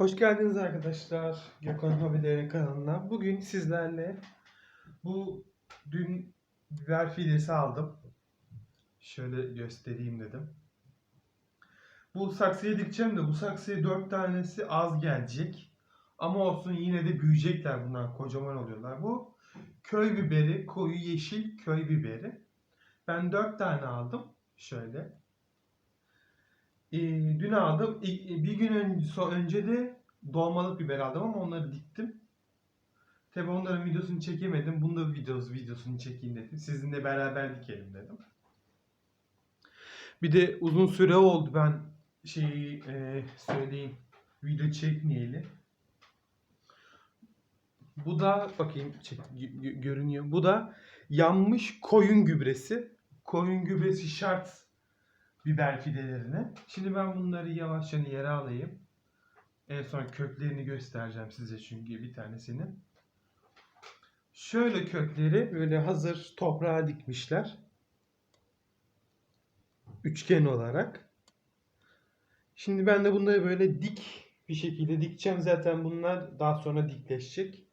Hoş geldiniz arkadaşlar Gökhan Hobileri kanalına. Bugün sizlerle bu dün biber fidesi aldım. Şöyle göstereyim dedim. Bu saksıya dikeceğim de bu saksıya 4 tanesi az gelecek. Ama olsun yine de büyüyecekler bunlar kocaman oluyorlar. Bu köy biberi, koyu yeşil köy biberi. Ben 4 tane aldım. Şöyle. Ee, dün aldım. İ- Bir gün önce, önce de dolmalık biber aldım ama onları diktim. Tabi onların videosunu çekemedim. Bunu da videosu, videosunu çekeyim dedim. Sizinle beraber dikelim dedim. Bir de uzun süre oldu ben şeyi e, söyleyeyim. Video çekmeyeli. Bu da bakayım çek- gö- gö- görünüyor. Bu da yanmış koyun gübresi. Koyun gübresi şart biber fidelerine. Şimdi ben bunları yavaşça yere alayım. En son köklerini göstereceğim size çünkü bir tanesini. Şöyle kökleri böyle hazır toprağa dikmişler. Üçgen olarak. Şimdi ben de bunları böyle dik bir şekilde dikeceğim. Zaten bunlar daha sonra dikleşecek.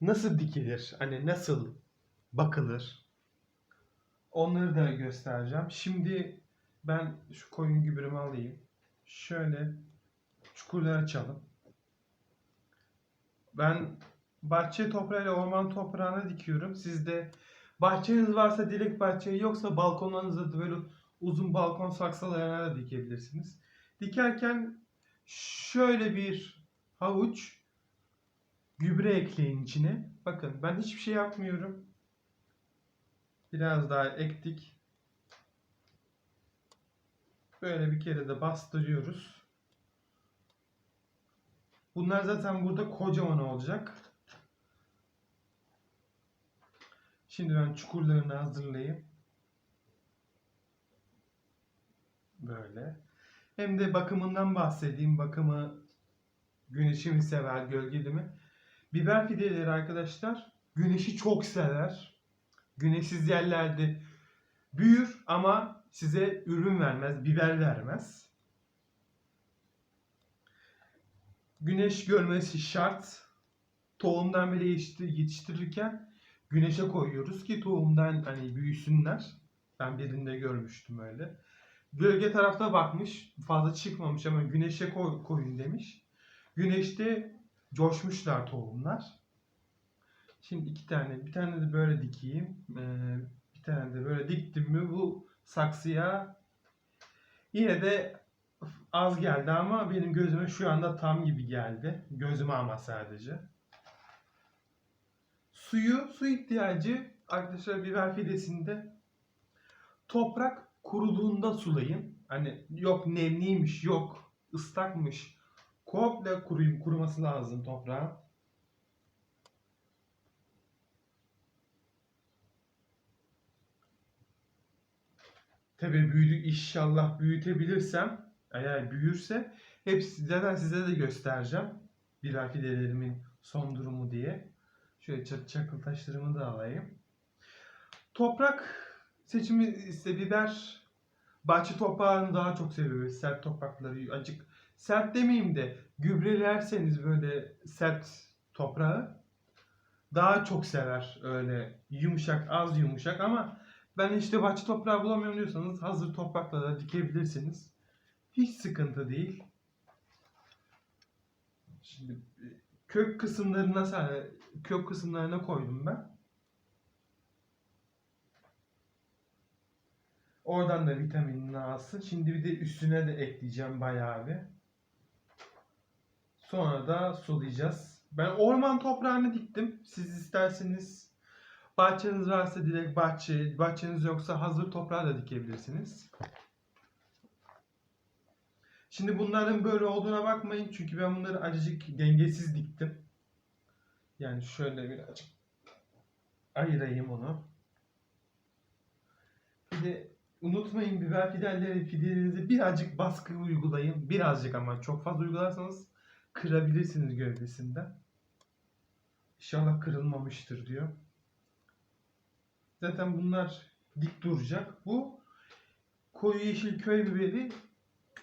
Nasıl dikilir? Hani nasıl bakılır? Onları da göstereceğim. Şimdi ben şu koyun gübremi alayım. Şöyle çukurlar açalım. Ben bahçe toprağıyla orman toprağına dikiyorum. Siz de bahçeniz varsa direkt bahçeye yoksa balkonlarınızda da böyle uzun balkon saksılarına da dikebilirsiniz. Dikerken şöyle bir havuç gübre ekleyin içine. Bakın ben hiçbir şey yapmıyorum. Biraz daha ektik. Böyle bir kere de bastırıyoruz. Bunlar zaten burada kocaman olacak. Şimdi ben çukurlarını hazırlayayım. Böyle. Hem de bakımından bahsedeyim. Bakımı güneşi mi sever, gölgeli mi? Biber fideleri arkadaşlar güneşi çok sever. Güneşsiz yerlerde büyür ama size ürün vermez, biber vermez. Güneş görmesi şart. Tohumdan bile yetiştir- yetiştirirken güneşe koyuyoruz ki tohumdan hani büyüsünler. Ben birinde görmüştüm öyle. Gölge tarafta bakmış, fazla çıkmamış ama güneşe koy- koyun demiş. Güneşte coşmuşlar tohumlar. Şimdi iki tane, bir tane de böyle dikeyim. Ee, bir tane de böyle diktim mi bu saksıya yine de az geldi ama benim gözüme şu anda tam gibi geldi. Gözüme ama sadece. Suyu, su ihtiyacı arkadaşlar biber fidesinde toprak kuruduğunda sulayın. Hani yok nemliymiş, yok ıslakmış. Komple kuruyum, kuruması lazım toprağın. Tabii büyüdük inşallah büyütebilirsem eğer büyürse hepsi zaten size de göstereceğim. Biber fidelerimin son durumu diye. Şöyle çak çakıl taşlarımı da alayım. Toprak seçimi ise biber bahçe toprağını daha çok seviyoruz. Sert toprakları acık sert demeyeyim de gübrelerseniz böyle sert toprağı daha çok sever öyle yumuşak az yumuşak ama ben işte bahçe toprağı bulamıyorum diyorsanız hazır toprakla da dikebilirsiniz. Hiç sıkıntı değil. Şimdi e, kök kısımlarına sadece kök kısımlarına koydum ben. Oradan da vitaminini alsın. Şimdi bir de üstüne de ekleyeceğim bayağı bir. Sonra da sulayacağız. Ben orman toprağını diktim. Siz isterseniz bahçeniz varsa direkt bahçe, bahçeniz yoksa hazır toprağı da dikebilirsiniz. Şimdi bunların böyle olduğuna bakmayın çünkü ben bunları acıcık dengesiz diktim. Yani şöyle birazcık ayırayım onu. Bir de unutmayın biber fidelleri fidelerinize birazcık baskı uygulayın. Birazcık ama çok fazla uygularsanız kırabilirsiniz gövdesinden. İnşallah kırılmamıştır diyor. Zaten bunlar dik duracak. Bu koyu yeşil köy biberi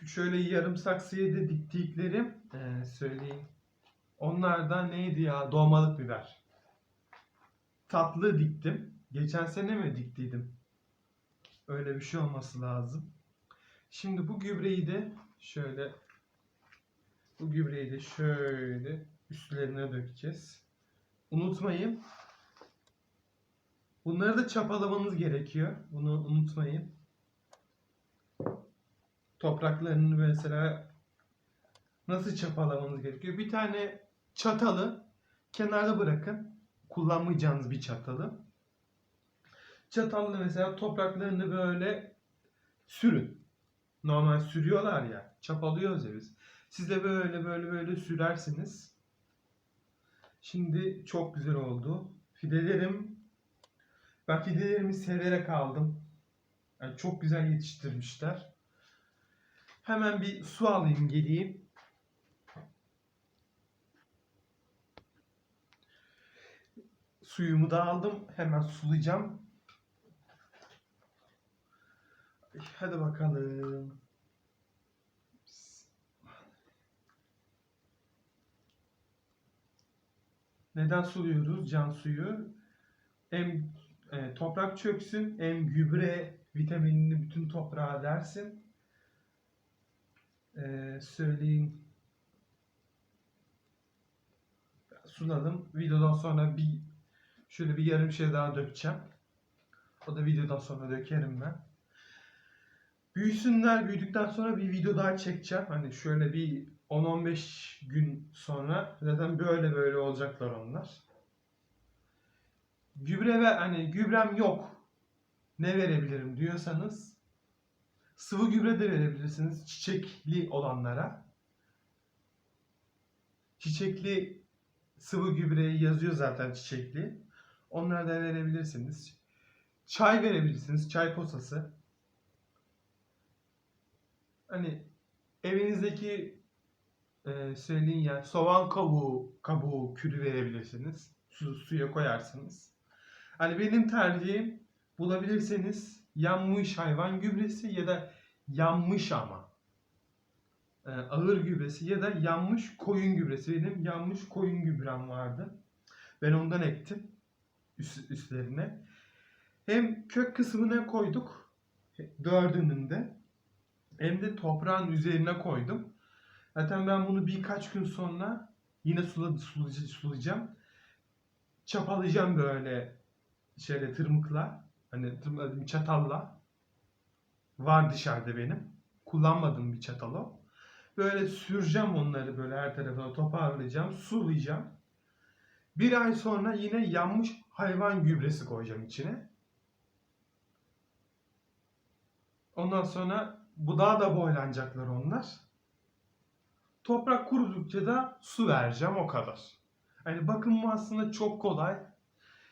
şöyle yarım saksıya da diktiklerim ee, söyleyeyim. Onlardan neydi ya? Dolmalık biber. Tatlı diktim. Geçen sene mi diktiydim? Öyle bir şey olması lazım. Şimdi bu gübreyi de şöyle bu gübreyi de şöyle üstlerine dökeceğiz. Unutmayın. Bunları da çapalamanız gerekiyor. Bunu unutmayın. Topraklarını mesela nasıl çapalamanız gerekiyor? Bir tane çatalı kenarda bırakın. Kullanmayacağınız bir çatalı. Çatalla mesela topraklarını böyle sürün. Normal sürüyorlar ya. Çapalıyoruz ya biz. Siz de böyle böyle böyle sürersiniz. Şimdi çok güzel oldu. Fidelerim ben fidelerimi severek aldım. Yani çok güzel yetiştirmişler. Hemen bir su alayım geleyim. Suyumu da aldım. Hemen sulayacağım. Hadi bakalım. Neden suluyoruz can suyu? Hem e, toprak çöksün hem gübre vitaminini bütün toprağa versin. E, söyleyeyim. Suladım. Videodan sonra bir şöyle bir yarım şey daha dökeceğim. O da videodan sonra dökerim ben. Büyüsünler. Büyüdükten sonra bir video daha çekeceğim. Hani şöyle bir 10-15 gün sonra zaten böyle böyle olacaklar onlar. Gübre ve hani gübrem yok. Ne verebilirim diyorsanız sıvı gübre de verebilirsiniz çiçekli olanlara. Çiçekli sıvı gübreyi yazıyor zaten çiçekli. Onları da verebilirsiniz. Çay verebilirsiniz. Çay posası. Hani evinizdeki e, söyleyin ya soğan kabuğu, kabuğu kürü verebilirsiniz. Su, suya koyarsınız. Hani benim tercihim bulabilirseniz yanmış hayvan gübresi ya da yanmış ama e, ağır gübresi ya da yanmış koyun gübresi. Benim yanmış koyun gübrem vardı. Ben ondan ektim üst, üstlerine. Hem kök kısmına koyduk dördünün de hem de toprağın üzerine koydum. Zaten ben bunu birkaç gün sonra yine suladı, sulayacağım. Çapalayacağım böyle şöyle tırmıkla. Hani tırmıkla çatalla. Var dışarıda benim. Kullanmadığım bir çatal o. Böyle süreceğim onları böyle her tarafına toparlayacağım. Sulayacağım. Bir ay sonra yine yanmış hayvan gübresi koyacağım içine. Ondan sonra budağa da boylanacaklar onlar. Toprak kurudukça da su vereceğim o kadar. Hani bakımı aslında çok kolay.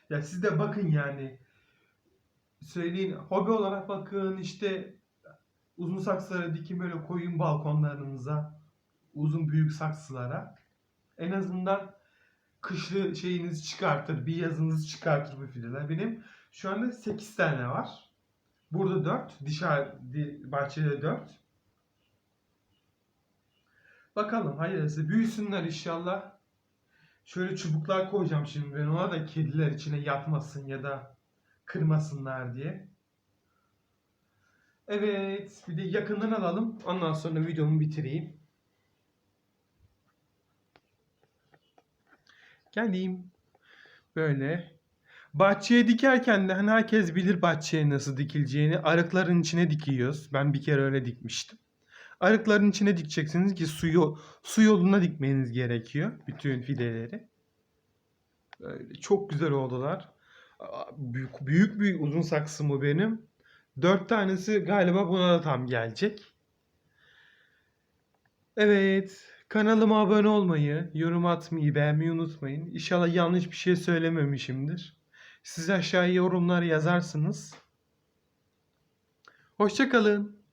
Ya siz de bakın yani. Söyleyin hobi olarak bakın işte uzun saksılara dikin böyle koyun balkonlarınıza. Uzun büyük saksılara. En azından kışlı şeyinizi çıkartır, bir yazınızı çıkartır bu fideler. Benim şu anda 8 tane var. Burada 4, dışarı bahçede 4. Bakalım hayırlısı büyüsünler inşallah. Şöyle çubuklar koyacağım şimdi ben ona da kediler içine yatmasın ya da kırmasınlar diye. Evet bir de yakından alalım. Ondan sonra videomu bitireyim. Geleyim. Böyle. Bahçeye dikerken de hani herkes bilir bahçeye nasıl dikileceğini. Arıkların içine dikiyoruz. Ben bir kere öyle dikmiştim. Arıkların içine dikeceksiniz ki suyu su yoluna dikmeniz gerekiyor bütün fideleri. Böyle çok güzel oldular. Büyük büyük büyük uzun saksım bu benim. Dört tanesi galiba buna da tam gelecek. Evet. Kanalıma abone olmayı, yorum atmayı, beğenmeyi unutmayın. İnşallah yanlış bir şey söylememişimdir. Siz aşağıya yorumlar yazarsınız. Hoşçakalın.